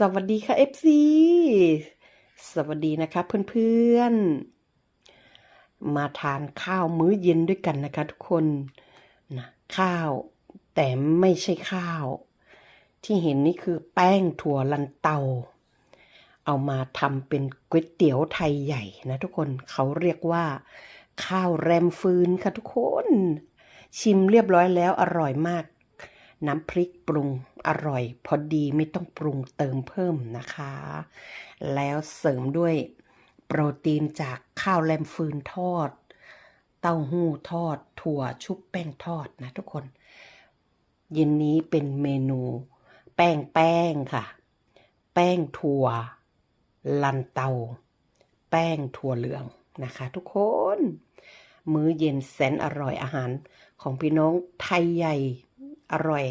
สวัสดีค่ะ FC สวัสดีนะคะเพื่อนๆ มาทานข้าวมื้อเย็นด้วยกันนะคะทุกคนนะข้าวแต่ไม่ใช่ข้าว ที่เห็นนี่คือแป้งถั่วลันเตา เอามาทำเป็นก๋วยเตี๋ยวไทยใหญ่นะทุกคนเขาเรียกว่า ข้าวแรมฟืนค่ะทุกคน ชิมเรียบร้อยแล้วอร่อยมาก น้ำพริกปรุงอร่อย พอดีไม่ต้องปรุงเติมเพิ่มนะคะ แล้วเสริมด้วยโปรตีนจากข้าวแรมฟืนทอด เต้าหู้ทอด ถั่วชุบแป้งทอดนะทุกคนเย็นนี้เป็นเมนู แป้งแป้งค่ะ แป้งถั่ว ลันเตา แป้งถั่วเหลืองนะคะ ทุกคน มื้อเย็นแสนอร่อยอาหารของพี่น้องไทยใหญ่ อร่อย